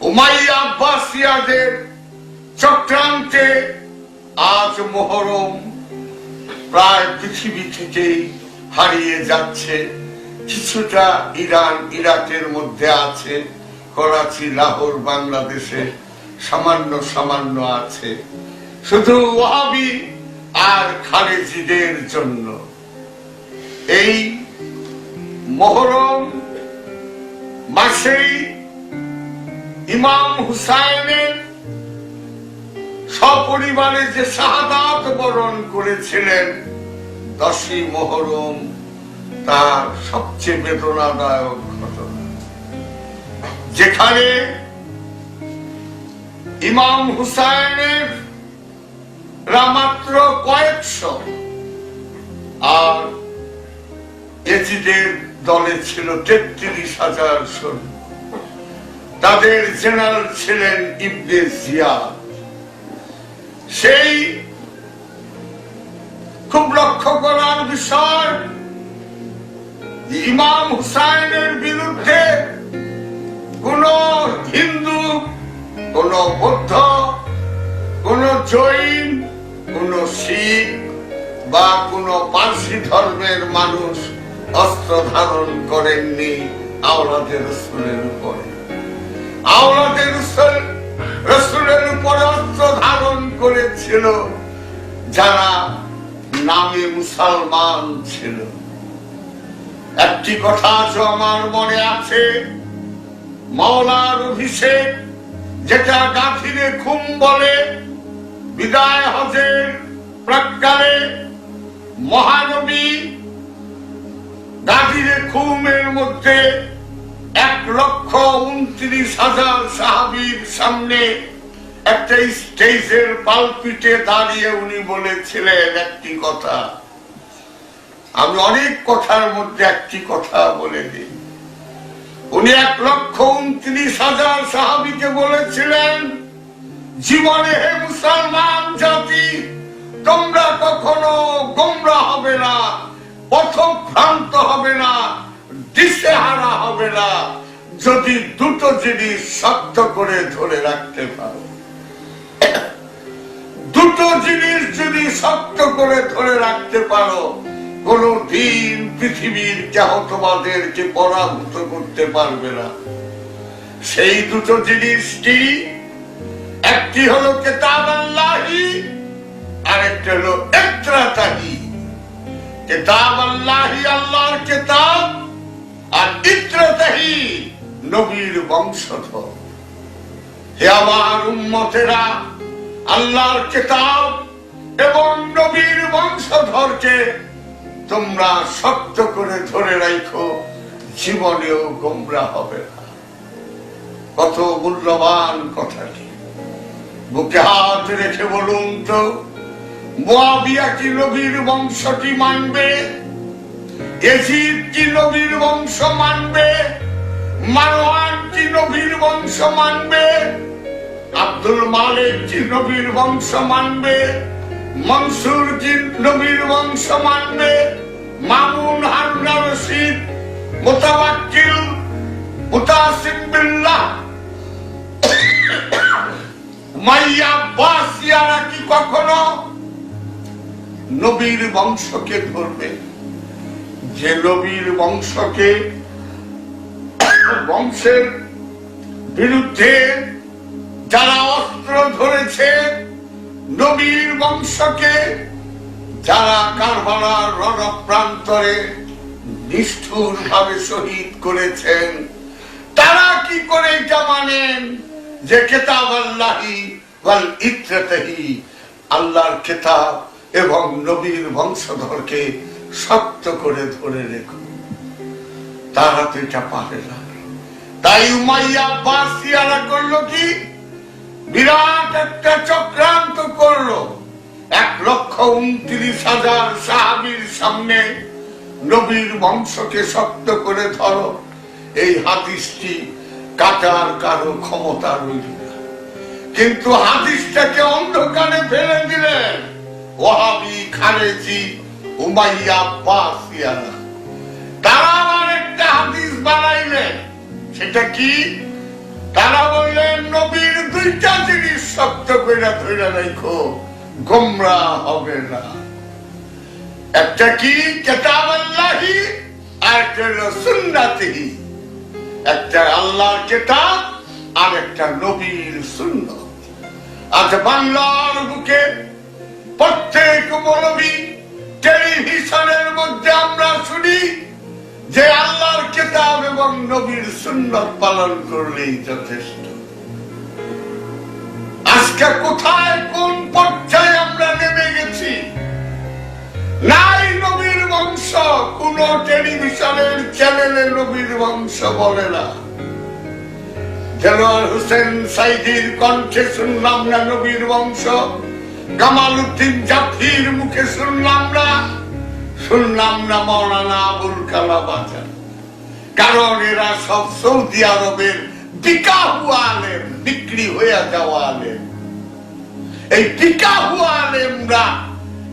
Umayya আব্বাসিয়াদের চক্রান্তে আজ মহরম। প্রায় পৃথিবী থেকেই হারিয়ে যাচ্ছে। কিছুটা ইরান ইরাকের মধ্যে আছে, করাচি, লাহোর, বাংলাদেশে সামান্য সামান্য আছে। শুধু ওয়াহাবি আর খালেজিদের জন্য। এই মহরম মাসেই ইমাম হুসাইনের সপরিবারে যে শাহাদাত বরণ করেছিলেন, দশই মহরম তার সবচেয়ে বেদনাদায়ক ঘটনা। যেখানে ইমাম হুসাইনের মাত্র কয়েকশো আর এজিদের দলে ছিল তেত্রিশ হাজার সৈন্য। তাদের জেনারেল ছিলেন ইবনে জিয়াদ। সেই খুব লক্ষ্য করার বিষয়, ইমাম হুসাইনের বিরুদ্ধে কোন হিন্দু, কোন বৌদ্ধ, কোন জৈন, কোন শিখ বা কোন পার্সি ধর্মের মানুষ অস্ত্র ধারণ করেননি আওলাদের রসুলের উপরে। আওলাদের করেছিল, যারা নামে মুসলমান ছিল। একটি কথা আমার মনে আছে, মাওলার অভিষেক যেটা গাঁথিরে খুম বলে, বিদায় হজের প্রাককালে মহানবী গাঁথিরে খুমের মধ্যে এক লক্ষ উনত্রিশ হাজার সাহাবির সামনে একটা স্টেজের পালপিটে দাঁড়িয়ে উনি বলেছিলেন একটি কথা। আমি অনেক কথার মধ্যে একটি কথা বলে দিই। উনি এক লক্ষ উনত্রিশ হাজার সাহাবিকে বলেছিলেন, জীবনে হে মুসলমান জাতি, তোমরা কখনো গোমরা হবে না, পথভ্রান্ত হবে না দিশেহারা হবে না। যদি দুটো জিনিস শক্ত করে ধরে রাখতে পারো। দুটো জিনিস যদি শক্ত করে ধরে রাখতে পারো, কোন দিন পৃথিবীর কেহ তোমাদেরকে পরাভূত করতে পারবে না। সেই দুটো জিনিসটি, একটি হলো কেতাব আল্লাহি, আরেকটি হলো একত্রাতাহি কেতাব আল্লাহি, আল্লাহর কেতাব আর ইত্রতাহি নবীর বংশধর। হে আমার উম্মতেরা, আল্লাহর কেতাব এবং নবীর বংশধরকে তোমরা শক্ত করে ধরে রাখো জীবনেও গোমরা হবে না। কত মূল্যবান কথাটি। বুকে হাত রেখে বলুন তো, মোয়াবিয়া কি নবীর বংশটি মানবে? এজিদ কি নবীর বংশ মানবে মারওয়ান কি নবীর বংশ মানবে, আব্দুল মালিক কি নবীর বংশ মানবে মনসুর কি নবীর বংশ মানবে, Mamun Haruna Rashid, Mutawakkil, Mutasim Billah, মাইয়া বাসিয়ারা কি কখনো নবীর বংশকে ধরবে? যে নবীর বংশকে বংশের বিরুদ্ধে যারা অস্ত্র ধরেছে, নবীর বংশকে যারা কারবালার রণপ্রান্তরে নিষ্ঠুর ভাবে শহীদ করেছেন, তারা কি করে এটা মানেন? যে কেতাব আল্লাহি ওয়াল আল্লাহর কেতাব এবং নবীর বংশধরকে শক্ত করে ধরে রেখো। তারা তো এটা পারে না। তাই উমাইয়া বাসিয়ারা করল কি? বিরাট একটা চক্রান্ত করল। এক লক্ষ উনত্রিশ হাজার সাহাবির সামনে নবীর বংশকে শক্ত করে ধরো। এই হাদিসটি কাটার কারও ক্ষমতা রইল না। কিন্তু হাদিসটাকে অন্ধকারে ফেলে দিলেন ওহাবি খারেজি উমাইয়া বাসিয়ারা তারা আবার একটা হাদিস বানাইলেন সেটা কি? তারা বললেন শক্ত কইরা ধইরা রাখো গোমরা হবে না। একটা কি? কেতাব আল্লাহি আর একটা সুন্নাতিহি। একটা আল্লাহর কেতাব, আর একটা নবীর সুন্নত। আজ বাংলার বুকে প্রত্যেক মৌলবী টেলিভিশনের মধ্যে আমরা শুনি, যে আল্লাহর কেতাব এবং নবীর সুন্নত পালন করলেই যথেষ্ট। আজকে কোথায় কোন পর্যায়ে আমরা নেমে গেছি? নাই নবীর বংশ, কোন টেলিভিশনের চ্যানেলে নবীর বংশ বলে না। দেলোয়ার হোসেন সাইদির কণ্ঠে শুনলাম না নবীর বংশ। কামাল উদ্দিন জাফির মুখে শুনলাম না। শুনলাম না মৌলানা আবুল কালাম আজাদ। কারণ এরা সব সৌদি আরবের বিকাহু আলেম, বিক্রি হয়ে যাওয়া এই বিকাহু আলেমরা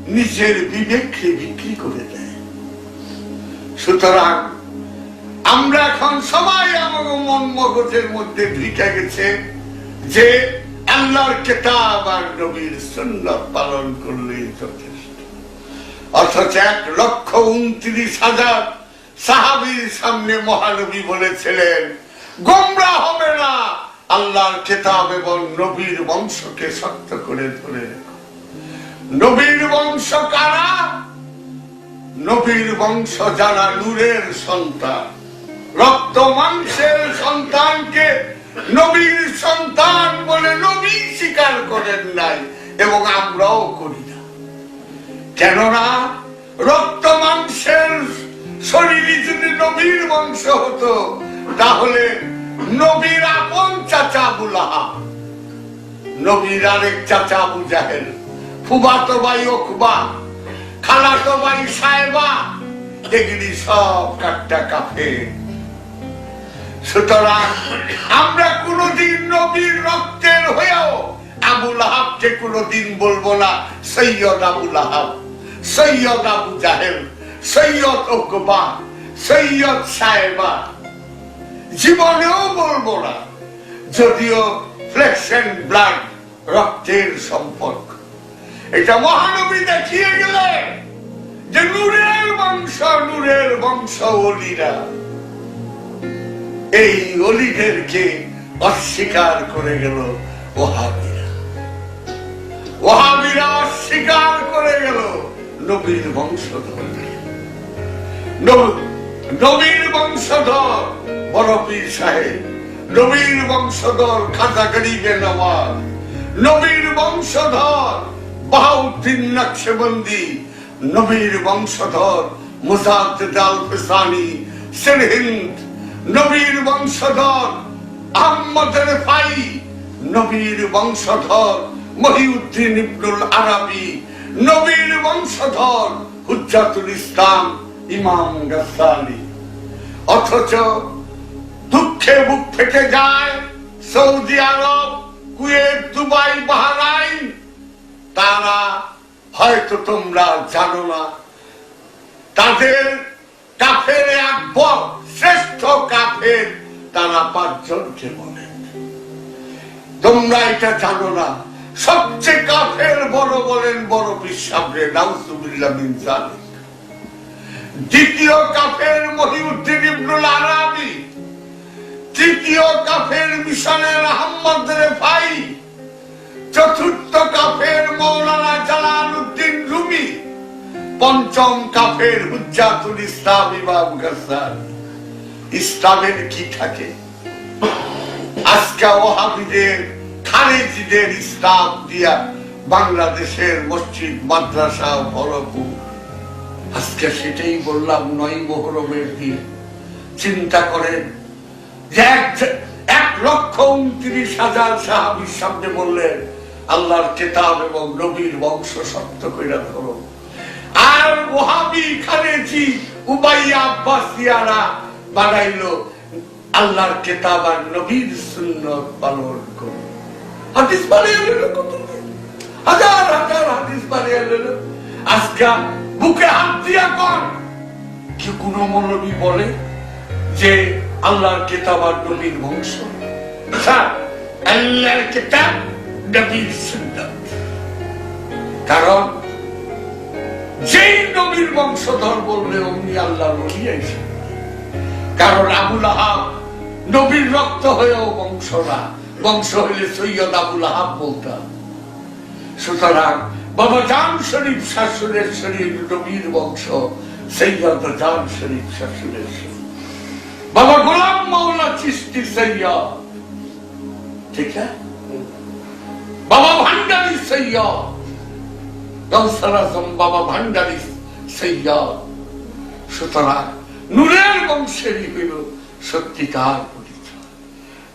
নিজের বিবেককে বিক্রি করে দেয়। সুতরাং আমরা এখন সবাই আমার মন মগজের মধ্যে ঢুকে গেছে যে আল্লাহর কেতাব আর নবীর সুন্নত পালন করলেই যথেষ্ট। অথচ এক লক্ষ উনত্রিশ হাজার সাহাবির সামনে মহানবী বলেছিলেন, গোমরা হবে না, আল্লাহর কেতাব এবং নবীর বংশকে শক্ত করে ধরে নবীর বংশ কারা? নবীর বংশ যারা নূরের সন্তান, রক্ত মাংসের সন্তানকে নবীর সন্তান বলে নবী স্বীকার করেন নাই, এবং আমরাও করি না। কেননা রক্ত মাংসের শরীরে যদি নবীর বংশ হতো, তাহলে নবীর আপন চাচা আহাব নবীর আরেক চাচা আবু জাহেল ফুবাতো ভাই ওকবা খালাতো ভাই সাহেবা এগুলি সব কাটটা কাফে সুতরাং আমরা কোনদিন নবীর রক্তের হয়েও আবুল আহাবকে কোনদিন বলব না, সৈয়দ আবুল আহাব, সৈয়দ আবু জাহেল, সৈয়দ ওকবা সৈয়দ সাহেবা জীবনেও বলব না, যদিও ফ্লেক্স এন্ড ব্লাড রক্তের সম্পর্ক। এটা মহানবী দেখিয়ে গেলেন যে নূরের বংশ নূরের বংশ অলিরা এই অলিদেরকে অস্বীকার করে গেল ওহাবিরা। ওহাবিরা অস্বীকার করে গেল নবীর বংশধর নবীর বংশধর বড় পীর সাহেব, নবীর বংশধর খাজা গরিবে নওয়াজ নবীর বংশধর বাহাউদ্দিন নকশবন্দি, নবীর বংশধর মুজাদ্দিদ আল ফিসানি সিরহিন্দ নবীর বংশধর আহমদ রেফাই নবীর বংশধর, মহিউদ্দিন ইবনুল আরবি, নবীর বংশধর, হুজ্জাতুল ইসলাম, ইমাম গাসালি অথচ দুঃখে বুক ফেটে যায় Saudi Arab, Kuwait, Dubai, Bahrain. তারা হয়তো তোমরা জানো না। তাদের কাফের এক আকবর শ্রেষ্ঠ কাফের তারা পাঁচজনকে বলে। তোমরা এটা জানো না, সবচেয়ে কাফের বড় বলেন বড় বিশ্বাবরে নাউজুবিল্লাহ মিন জালিক দ্বিতীয় কাফের মহিউদ্দিন ইবনুল আরাবি, তৃতীয় কাফের মিশনের আহমদ রেফাই, চতুর্থ কাফের মৌলানা জালাল উদ্দিন রুমি, পঞ্চম কাফের হুজ্জাতুল ইসলাম ইমাম গাসার ইসলামের কি থাকে? আজকে ওহাবিদের খারেজিদের ইসলাম দিয়া বাংলাদেশের মসজিদ, মাদ্রাসা ভরপুর আজকে সেটাই বললাম, নয় মোহরমের দিন। চিন্তা করেন এক- লক্ষ উনত্রিশ হাজার সাহাবির সামনে বললেন, আল্লাহর কেতাব এবং নবীর বংশ সত্য কইরা ধরো। আর ওহাবি খারেজি উবাইয়া আব্বাসিয়ারা বানাইলো আল্লাহর কেতাব আর নবীর সুন্নত পালন করো হাদিস নিল কতদিন? হাজার হাজার হাদিস নিল। আজকে বুকে হাত দিয়া কর কি কোন মৌলবী বলে যে আল্লাহর কেতাব আর নবীর বংশ? আল্লাহর কেতাব নবীর সুন্নত। কারণ যেই নবীর বংশধর বললে অমনি আল্লাহ আইসে। কারণ আবুল আহাব নবীর রক্ত হয়েও বংশ না। বংশ হইলে সৈয়দ আবুল আহাব বলতাম সুতরাং বাবা জান শরীফ শাশুড়ের শরীর নবীর বংশ, সৈয়দ জান শরীফ শাশুড়ের শরীর। বাবা গোলাম মাওলা চিস্তি সৈয়দ। ঠিক আছে বাবা ভান্ডারি সৈয়দ। গৌসাল বাবা ভান্ডারি সৈয়দ। সুতরাং নূরের বংশেরই হইল সত্যিকার পরিচয়।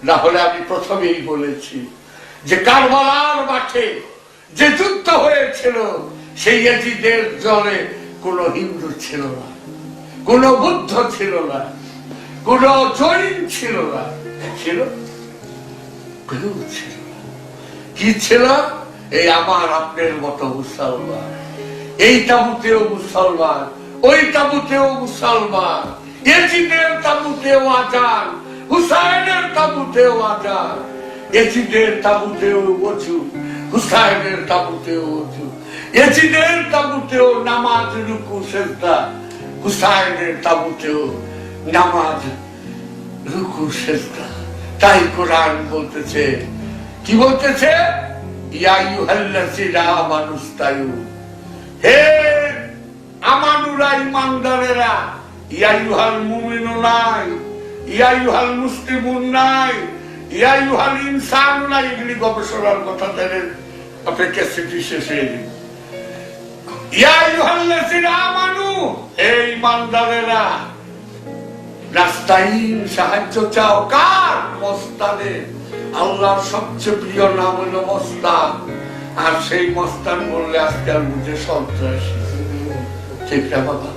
না হলে আমি প্রথমেই বলেছি যে কারবালার মাঠে যে যুদ্ধ হয়েছিল, সেই এজিদের জলে কোন হিন্দু ছিল না, কোন বুদ্ধ ছিল না, কোন জৈন ছিল না। ছিল? কেউ ছিল কি ছিল? এই আমার আপনার মতো মুসলমান। এই তাবুতেও মুসলমান। ওই তাবুতেও মুসলমান, এজিদের তাবুতেও আজান, হুসাইনের তাবুতেও আজান, এজিদের তাবুতেও অজু হুসাইনের তাবুতেও অজু এজিদের তাবুতেও নামাজ, রুকু, সেজদা, হুসাইনের তাবুতেও নামাজ, রুকু, সেজদা। তাই কোরআন বলতেছে, কি বলতেছে? ইয়া ইউহাল্লাযিনা আমানুস্তায়ু হে আমানুরা ইমানদারেরা ইয়া ইউহাল মুমিনুনাই ইয়া ইউহাল মুসলিমুন নাই ইয়া ইউহাল ইনসান নাই, এগুলি গবেষণার কথা তাদের অপেক্ষা স্মৃতি শেষ হয়ে ইয়া ইউহাল্লাযিনা আমানু হে ইমানদারেরা রাস্তাইন সাহায্য চাও কার? মস্তানের আল্লাহর সবচেয়ে প্রিয় নাম হলো মস্তান আর সেই মস্তান বললে আজকাল বুঝে সন্ত্রাসী। ঠিক বাবা।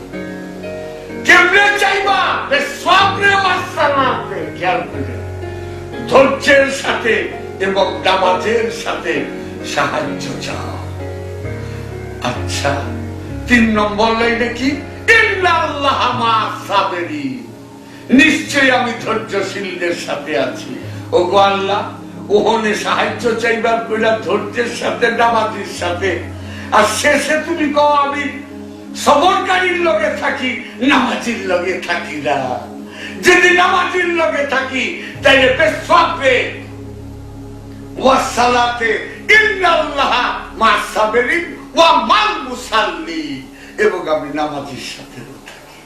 কেমনে চাইবা মাসালাতে খেয়াল করে ধৈর্যের সাথে এবং সাথে সাহায্য চাও। আচ্ছা তিন নম্বর লাইনে কি? নিশ্চয় আমি ধৈর্যশীলদের সাথে আছি। ও গো আল্লাহ, ওহনে সাহায্য চাইবার কইলা ধৈর্যের সাথে, নামাজির সাথে। আর শেষে তুমি কও আমি সবরকারীর লগে থাকি, নামাজির লগে থাকি না। যদি নামাজির লগে থাকি, তাইলে পেশাবে ওয়াসালাতে ইন্নাল্লাহ মা ওয়া মাল মুসাল্লি। এবং আমি নামাজির সাথে থাকি।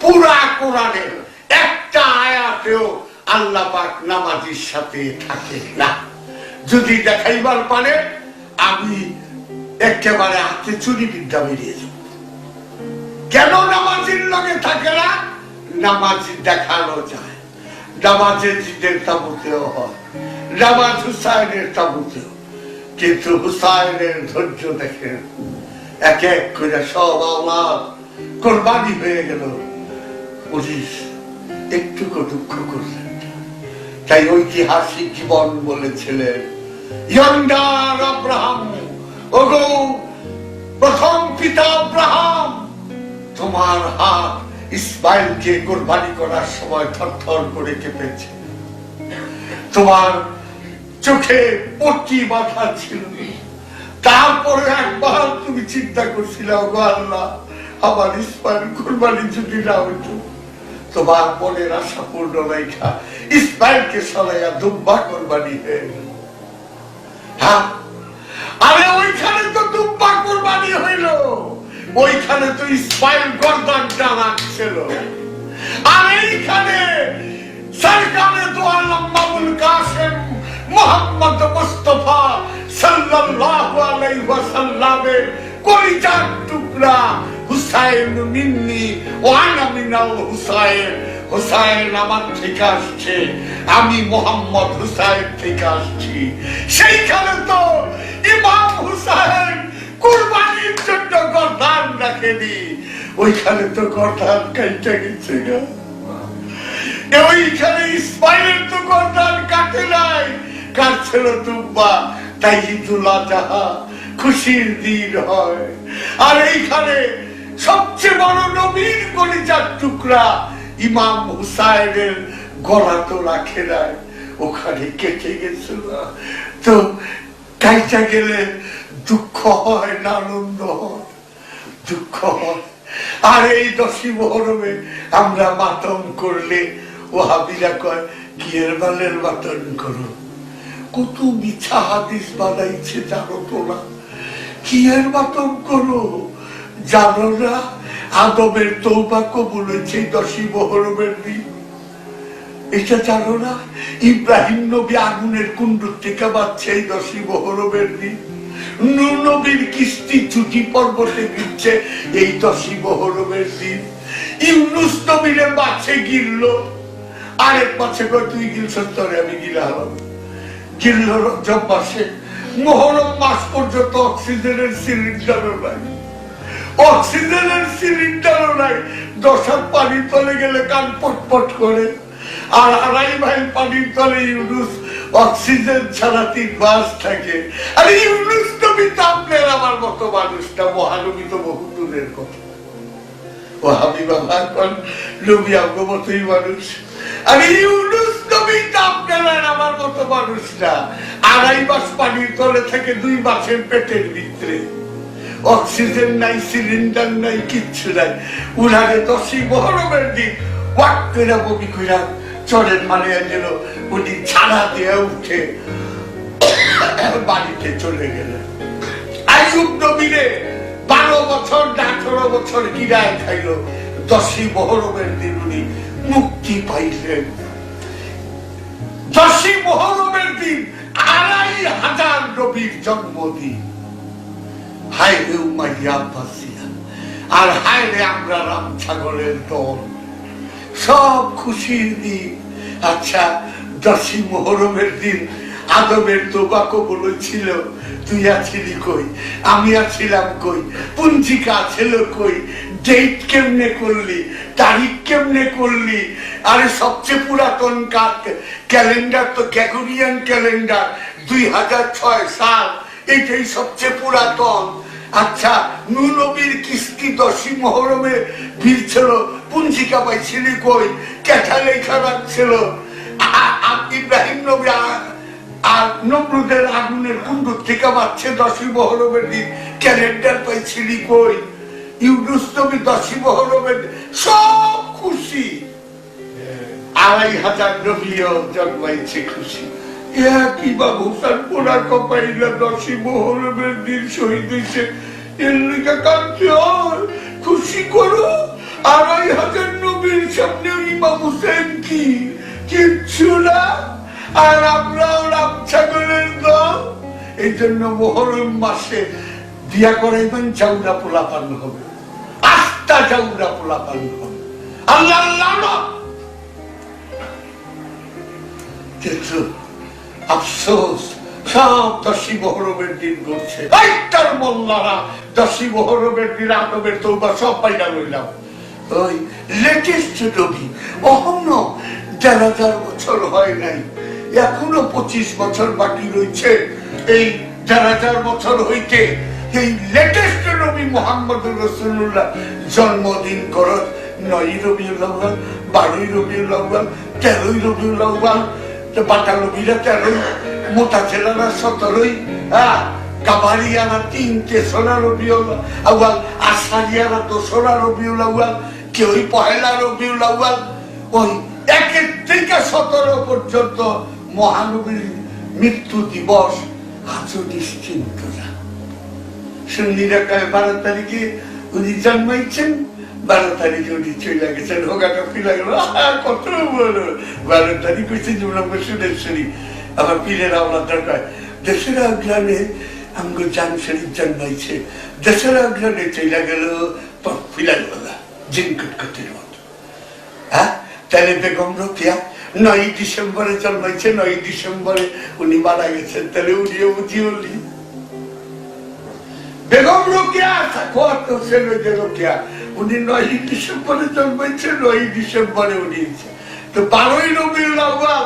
পুরা কোরআনের একটা আয়াতেও আল্লাহ পাক নামাজির সাথে থাকে না। যদি দেখাইবার পারে, আমি একেবারে হাতে চুরি বিদ্যা বেরিয়ে যাব। কেন নামাজির লগে থাকে না? নামাজি দেখানো যায়। নামাজের জিদের তাবুতেও হয়। নামাজ হুসাইনের তাবুতেও। কিন্তু হুসাইনের ধৈর্য দেখেন। এক এক করে সব আওলাদ কোরবানি হয়ে গেল। পুলিশ একটুকু দুঃখ করলেন তাই ঐতিহাসিক জীবন বলেছিলেন ইয়ন্ডার আব্রাহাম, ওগো প্রথম পিতা আব্রাহাম। তোমার হাত ইসমাইলকে কোরবানি করার সময় থরথর করে কেঁপেছে। তোমার চোখে পট্টি বাঁধা ছিল। তারপরে একবার তুমি চিন্তা করছিলে গো আল্লাহ, আমার ইসমাইল কোরবানি যদি না হইতো তোমার মনের আশা পূর্ণ রেখা ইসমাইলকে সরাইয়া দুব্বা কোরবানি হয়ে গেল। হ্যাঁ আরে ওইখানে তো দুব্বা কোরবানি হইল। ওইখানে তো ইসমাইল গর্দান টানাচ্ছিল আর এইখানে সরকারে তো আল্লাহ কাসেম মোহাম্মদ মুস্তফা সাল্লাল্লাহু আলাইহি ওয়াসাল্লামের কলিজার টুকরা হুসাইন মিন্নি ও আনা মিনাল হুসাইন। হুসাইন আমার থেকে আসছে, আমি মোহাম্মদ হুসাইন থেকে আসছি। সেইখানে তো ইমাম হুসাইন কুরবানির জন্য গর্দান রাখেনি ওইখানে তো গর্দান কাইটা গেছে গা। ওইখানে ইসমাইলের তো গর্দান কাটে নাই। কাটছিল তুব্বা? তাই ঈদুল আজহা খুশির দিন হয়। আর এইখানে সবচেয়ে বড় নবীর কলিজার টুকরা ইমাম হুসাইনের গলা তো রাখে নাই। ওখানে কেটে গেছিল তো কাইটা গেলে দুঃখ হয় না আনন্দ হয়, দুঃখ হয়। আর এই দশী মহরমে আমরা মাতম করলে ও হাবিরা কয় কিয়ের বালের মাতন করো। কত মিছা হাদিস বানাইছে জানো তো না। কিয়ের মাতম করো। জানো না, আদমের তৌবা কবুল হয়েছে দশী মহরমের দিন। এটা জানো না, ইব্রাহিম নবী আগুনের কুণ্ডুর থেকে বাঁচছে এই দশী মহরমের দিন। কিস্তি পর্বতে গিলছে এই দিন। ইউনুস নবীরে আরেক তুই তরে আমি রজব মাসে, মহরম মাস পর্যন্ত অক্সিজেনের সিলিন্ডারও নাই। অক্সিজেনের নাই, দশার পানির তলে গেলে কান পটপট করে, আর আড়াই মাইল পানির তলে ইউনুস অক্সিজেন ছাড়া তিন মাস থাকে। আর ইউনুস নবী তো আপনার আমার মতো মানুষটা, মহানবী তো বহু দূরের কথা ও ভাগন নবী মানুষ। ইউনুস নবী তো আপনার আর আমার মতো মানুষ না। আড়াই মাস পানির তলে থেকে দুই মাসের পেটের ভিতরে। অক্সিজেন নাই, সিলিন্ডার নাই, কিচ্ছু নাই। উনারে দশই মহরমের দিন ওয়াক করে বমি কইরা চরের মানে গেল উনি ছাড়া দিয়ে উঠে বাড়িতে চলে গেলেন। আইয়ুব বারো বছর আঠারো বছর খাইল। দশই দিন উনি মুক্তি পাইলেন। দশই দিন আড়াই হাজার নবীর জন্মদিন। হায় রে আর হায় রে আমরা রাম ছাগলের দল। সব খুশির দিন। আচ্ছা দশই মোহরমের দিন আদমের তোবাকো বলেছিল তুই আছিলি কই? আমি আছিলাম কই? পঞ্জিকা ছিল কই? ডেট কেমনে করলি? তারিখ কেমনে করলি? আরে সবচেয়ে পুরাতন কাক ক্যালেন্ডার তো গ্যাগোরিয়ান ক্যালেন্ডার, দুই হাজার ছয় সাল, এটাই সবচেয়ে পুরাতন। আচ্ছা নু নবীর কিস্তি দশী মহরমে ভিড় ছিল পুঞ্জিকা পাইছিলি কই? ক্যাথা লেখা রাখছিল। নমরুদের আগুনের কুণ্ডুর থেকে বাচ্চে দশী মহরমের দিন ক্যালেন্ডার পাইছিলি কই। ইউনুস নবী দশী মহরমের দিন, সব খুশি। আড়াই হাজার নবীও জন্মাইছে খুশি। কি বাবু তার পোড়া কপাইলা দশী মহরমের দিন শহীদ হয়েছে এর লিখা খুশি করো। আড়াই হাজার নবীর সামনে ইমাম হুসেন কি? কিচ্ছু না। আর আমরাও এই জন্য মাসে করাইবেন, চাউরা হবে। আস্তা চাউরা হবে। আল্লাহ আফসোস, সব দশী মহরমের দিন করছে এই তার মোল্লারা দশী মহরমের দিন আদমের তৌবা সব পাইনা রইলাম ওই লেটেস্ট নবী অহনো দেড় হাজার বছর হয় নাই। এখনও পঁচিশ বছর বাকি রয়েছে। এই দেড় হাজার বছর হইতে এই লেটেস্ট মোহাম্মদ রসুল্লাহ জন্মদিন নয় বারোই তেরোই বাটা নবীরা তেরোই মোটা ছেলেরা সতেরোই হ্যাঁ কাবারিয়ারা তিনটে, সোনা রবিউল আউ্বাল আষাঢ়িয়ারা দোসরা রবিউল আউ্বাল কেউই পহেলা রবিউল আউ্বাল ওই একের থেকে সতেরো পর্যন্ত মহানবীর মৃত্যু দিবস আজও নিশ্চিন্ত না। কয় বারো তারিখে উনি জন্মাইছেন বারো তারিখে উনি চলে গেছেন হোগাটা ফিরে গেল আহা, কত বড়। বারো তারিখ হচ্ছে জুমলা শুনেশ্বরী আমার পীরের আওলাদার কয় দেশের অগ্রাণে আমগো জান শরীফ জন্মাইছে। দেশের অগ্রাণে চলে গেল ফিরে গেল জিনকুট কতির মতো। হ্যাঁ? তাহলে বেগম রোকিয়া নয় ডিসেম্বরে জন্মাইছে, নয় ডিসেম্বরে উনি মারা গেছেন, তাহলে উনিও বুঝি উনি বেগম রোকিয়া থাকোয়াত হোসেন ওই যে রোকিয়া। উনি নয় ডিসেম্বরে জন্মাইছে, নয় ডিসেম্বরে উনি তো বারোই রবিউল আউ্বাল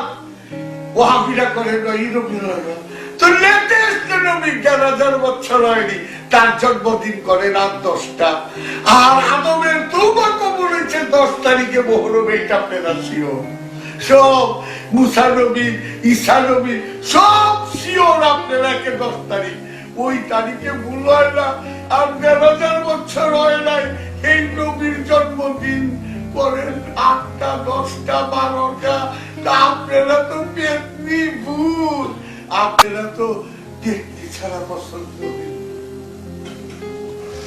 ওহাবিরা করে নয় রবিউল আউ্বাল তো লেটেস্ট দেড় হাজার বছর হয়নি, তার জন্মদিন করে রাত দশটা। আর আদমের কবর হয়েছে দশ তারিখে, মহরম এইটা আপনারা সব মুসা নবী, ঈসা নবী, সব শিওর আপনি আমাদের একে দশ তারিখ। ওই তারিখে ভুল হয় না আর দেড় হাজার বছর হয় নাই, এই নবীর জন্মদিন। আটটা, দশটা, বারোটা, তা আপনারা তো পেতনি ভুল। আপনারা তো দেখতে ছাড়া পছন্দ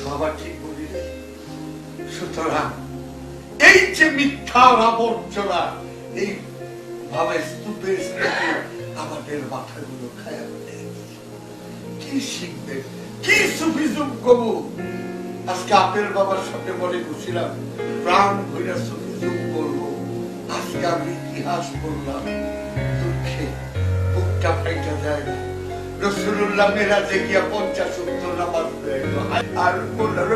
বাবা ঠিক সুতরাং এই যে মিথ্যার আবর্জনা, এই ভাবে স্তূপের স্তূপে আমাদের মাথাগুলো খায়া কি শিখবে কি সুফিজুম কবু আজকে আপেল বাবার সাথে মনে করছিলাম প্রাণ ভৈরা সুফিজুম করব আজকে আমি ইতিহাস বললাম দুঃখে বুকটা ফাইটা যায় না রসুল্লাহ মেরাজে গিয়া পঞ্চাশ উত্তর নামাজ পড়ে গেল। আর বললাম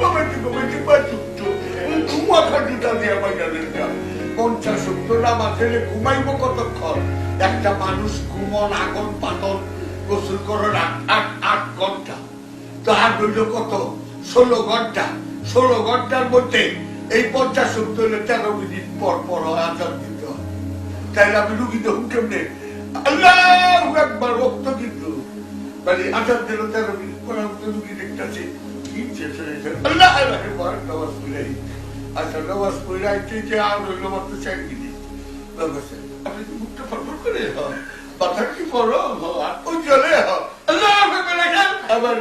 কমেটি কমেটি বাচুক্ত ঘুমা খাটুটা দিয়ে আমার না পঞ্চাশ উত্তর নামাজ ফেলে ঘুমাইবো কতক্ষণ? একটা মানুষ ঘুমন আগন পাতন, গোসল করার আট আট ঘণ্টা। তো রইল কত? ষোলো ঘণ্টা। ষোলো ঘণ্টার মধ্যে এই পঞ্চাশ উত্তরে তেরো মিনিট পর পর আজাদ দিতে হয়। তাইলে আমি রুগী দেখুন কেমনে? আল্লাহ একবার রক্ত কিন্তু। মানে আজাদ দিল তেরো মিনিট পর রুগী দেখতেছি আল্লাহ আল্লাহ আচ্ছা নামাজ আর চার মিনিট বাবাসে, আপনি কি মুখটা ফরফর করে কি পড়ো আর ওই জলে আবার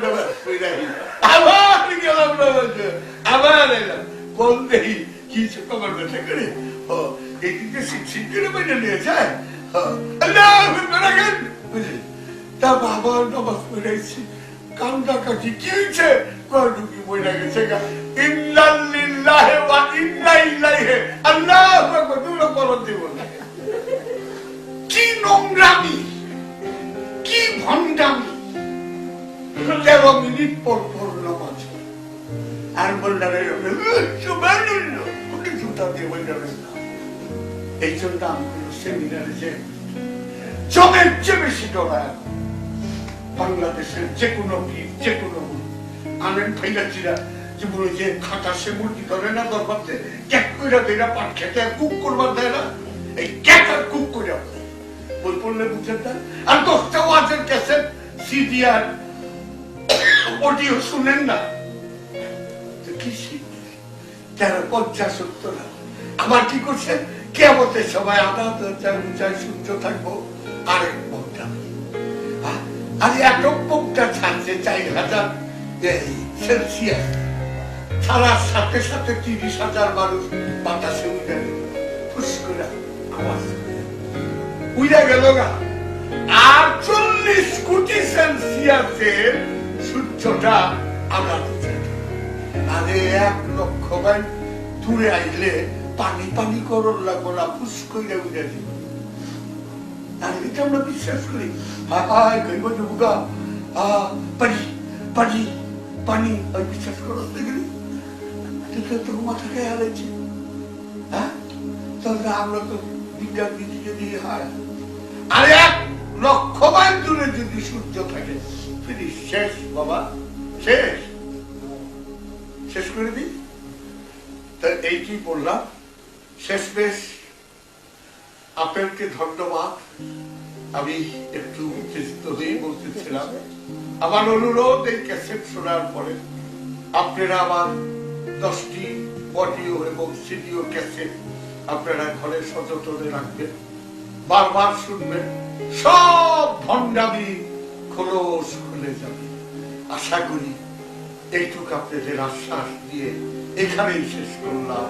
কোন কি সে কবর ব্যথা করে? ও এই দিকে শিক্ষিত করে বুঝলি? তা বাবা নামাজ পড়াইছি কান্দা কাটি কি হয়েছে? কয়ডু কি বইলা গেছে গা? বললারে এই জন্য সেমিনারে যে জমের চেয়ে বেশি ডরায়। বাংলাদেশের যে কোনো পীর, যে কোনো আনেন বলে যে খাটা সে মুরগি ধরে না দরবারতে ক্যাক কইরা দেরা পাট খেতে কুক করবার দেয় না? এই ক্যাক আর কুক কইরা বই পড়লে বুঝেন না? আর দশটা ওয়াজের ক্যাসেট সিডি আর অডিও শুনেন না? কি পঞ্চাশ সত্তর আবার কি করছেন? কেমতের সময় আমরা তো চার উঁচায় সূর্য থাকব, আরেক বোমটা ছাড়ছে হাজার সেলসিয়াস। ছাড়ার সাথে সাথে তিরিশ হাজার মানুষ বাতাসে উঠে ফুস আওয়াজ উড়ে গেল গা আর চল্লিশ কোটি সেলসিয়াসের সূর্যটা আমরা আরে এক লক্ষ মাইল দূরে আইলে পানি পানি করর লাগবো না ফুস করে উড়ে দিব এটা আমরা বিশ্বাস করি। হায় গইব যুবকা। পানি পানি পানি। বিশ্বাস করো দেখলি মাথা খেয়ে হারাইছে হ্যাঁ? তাহলে আমরা তো বিজ্ঞান বিধি যদি হয় আর এক লক্ষ মাইল যদি সূর্য থাকে ফিরি শেষ, বাবা, শেষ। শেষ করে দিই? তা এইটি বললাম? শেষ বেশ। আপনাকে ধন্যবাদ। আমি একটু উত্তেজিত হয়ে বলতেছিলাম। আমার অনুরোধ এই ক্যাসেট শোনার পরে আপনারা আমার দশটি অডিও এবং সিডিও ক্যাসেট আপনারা ঘরে সযত্নে রাখবেন, বারবার শুনবেন, সব ভণ্ডামি খোলস খুলে যাবে। আশা করি এইটুকু আপনাদের আশ্বাস দিয়ে এখানেই শেষ করলাম।